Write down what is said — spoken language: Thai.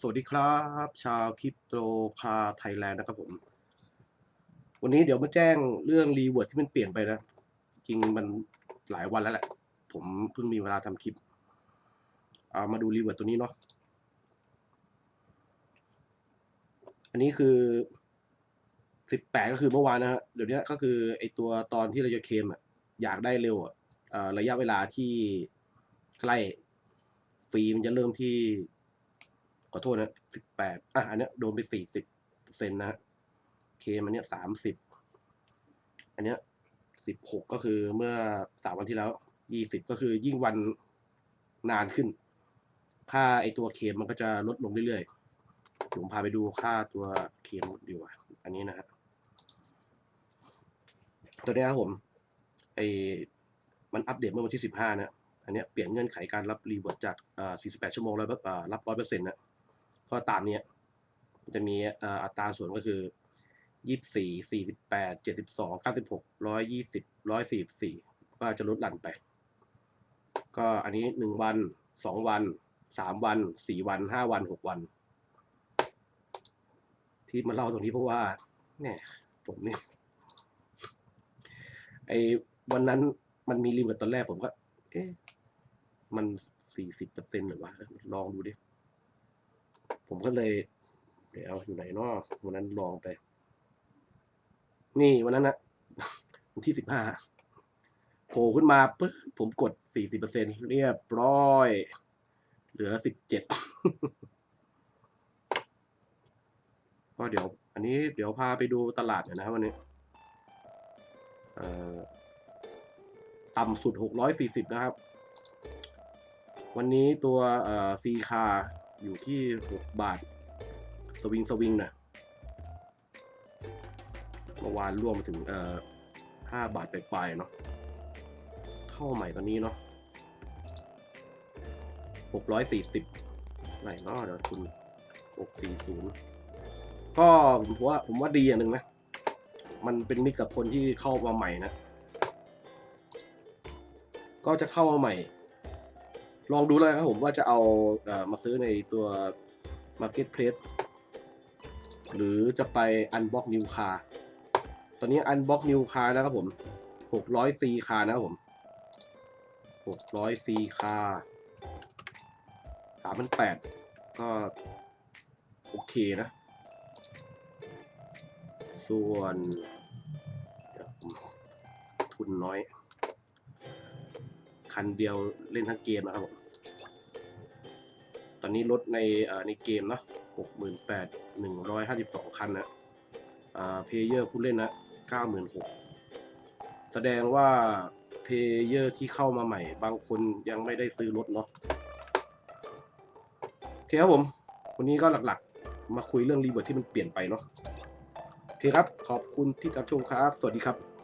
สวัสดีครับ ชาวคริปโตคาไทยแลนด์นะครับผม วันนี้เดี๋ยวมาแจ้งเรื่องรีเวิร์ดที่มันเปลี่ยนไปนะ จริงมันหลายวันแล้วแหละ ผมเพิ่งมีเวลาทำคลิป เอามาดูรีเวิร์ดตัวนี้เนาะอันนี้คือสิบแปดก็คือเมื่อวานนะฮะเดี๋ยวนี้ก็คือไอตัวตอนที่เราจะเคมอะอยากได้เร็วอะระยะเวลาที่ใกล้ฟรีมันจะเริ่มที่ อโทษนะสิบแปดอะอันเนี้ยโดนไปสี่สิบเซนนะเคมันเนี้ยสามสิบอันเนี้ยสิบหกก็คือเมื่อสามวันที่แล้วยี่สิบก็คือยิ่งวันนานขึ้น ค่าไอตัวเคมมันก็จะลดลงเรื่อยๆผมพาไปดูค่าตัวเคมดีกว่า อันนี้นะฮะตัวเนี้ยครับผมไอมันอัปเดตเมื่อวันที่สิบห้านะอันเนี้ยเปลี่ยนเงื่อนไขการรับรีเวิร์ดจากอ่า48 ชั่วโมงแล้วแบบอ่ารับ100%นะก็ตามเนี้ยมันจะมีอ่าอัตราส่วนก็คือ24 48 72 96 120 144ก็จะลดหลั่นไป ก็อันนี้1วัน2วัน3วัน4วัน5วัน6วัน ที่มาเล่าตรงนี้เพราะว่าเนี่ยผมนี่ไอ้วันนั้นมันมีรีเวิร์ตอนแรกผมก็ เอ๊ะมันสี่สิบเปอร์เซ็นต์หรือวะลองดูดิ ผมก็เลยเดี๋ยวอยู่ไหนเนาะวันนั้นลองไป นี่วันนั้นนะวันที่สิบห้าโผล่ขึ้นมาปึ๊บผมกดสี่สิบเปอร์เซ็นเรียบร้อย เหลือสิบเจ็ดก็เดี๋ยว อันนี้เดี๋ยวพาไปดูตลาดหน่อยนะครับวันนี้ต่ำสุด 640 นะครับ วันนี้ตัวซีคา อยู่ที่ 6 บาท สวิงสวิงนะเมื่อวานร่วมมาถึงเอ่อ5บาทไปลายๆเนาะเข้าใหม่ตอนนี้เนาะ640ไหนเนาะเดี๋ยวคุณ 640 ก็ผมว่าผมว่าดีอย่างหนึ่งนะ มันเป็นมิตรกับคนที่เข้ามาใหม่นะ ก็จะเข้ามาใหม่ ลองดูแล้วครับผมว่าจะเอาเอมาซื้อในตัว Marketplace หรือจะไป Unbox New Car ตอนนี้ Unbox New Car นะครับผม 600 C Car นะครับผม 600 C Car 3,800ก็โอเคนะ ส่วนทุนน้อย คันเดียวเล่นทั้งเกมนะครับผมตอนนี้ลดในในเกมเนาะหกหมื่นแปดหนึ่งร้อยห้าสิบสองคันนะอ่าเพเยอร์ผู้เล่นนะเก้าหมื่นหกแสดงว่าเพเยอร์ที่เข้ามาใหม่ บางคนยังไม่ได้ซื้อรถเนาะโอเคครับผม วันนี้ก็หลักๆ มาคุยเรื่องรีเวิร์ดที่มันเปลี่ยนไปเนาะโอเคครับ ขอบคุณที่รับชมครับ สวัสดีครับ